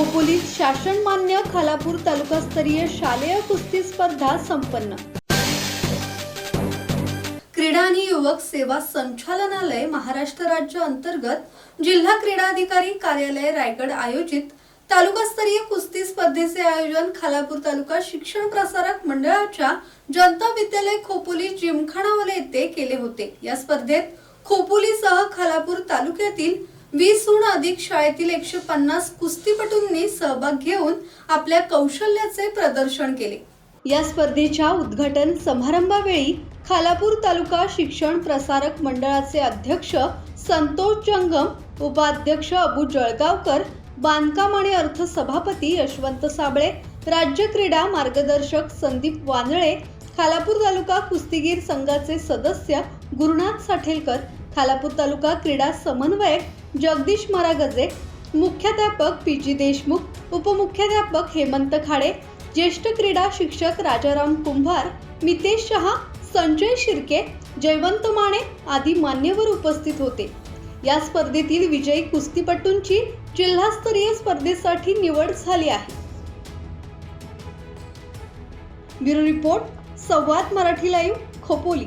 खोपोलीत शासनमान्य खालापूर तालुकास्तरीय शालेय कुस्ती स्पर्धा संपन्न. क्रीडा आणि युवक सेवा संचालनालय महाराष्ट्र राज्य अंतर्गत जिल्हा क्रीडा अधिकारी कार्यालय रायगड आयोजित तालुकास्तरीय कुस्ती स्पर्धेचे आयोजन खालापूर तालुका शिक्षण प्रसारक मंडळाच्या जनता विद्यालय खोपोली जिमखानावले येथे केले होते. या स्पर्धेत खोपोलीसह खालापूर तालुक्यातील वीसहून अधिक शाळेतील एकशे पन्नास कुस्तीपटूंनी सहभाग घेऊन आपल्या कौशल्याचे प्रदर्शन केले. या स्पर्धेच्या उद्घाटन समारंभावेळी खालापूर तालुका शिक्षण प्रसारक मंडळाचे अध्यक्ष संतोष जंगम उपाध्यक्ष अबू जळगावकर बांधकाम आणि अर्थ सभापती यशवंत साबळे राज्य क्रीडा मार्गदर्शक संदीप वांदळे खालापूर तालुका कुस्तीगीर संघाचे सदस्य गुरुनाथ साठेलकर खालापूर तालुका क्रीडा समन्वयक जगदीश मरागजे मुख्याध्यापक पी जी देशमुख उपमुख्याध्यापक हेमंत खाडे ज्येष्ठ क्रीडा शिक्षक राजाराम कुंभार मितेश शहा संजय शिर्के जयवंत माने आदी मान्यवर उपस्थित होते. या स्पर्धेतील विजयी कुस्तीपटूंची जिल्हास्तरीय स्पर्धेसाठी निवड झाली आहे. Bureau report Samvad Marathi live Khopoli.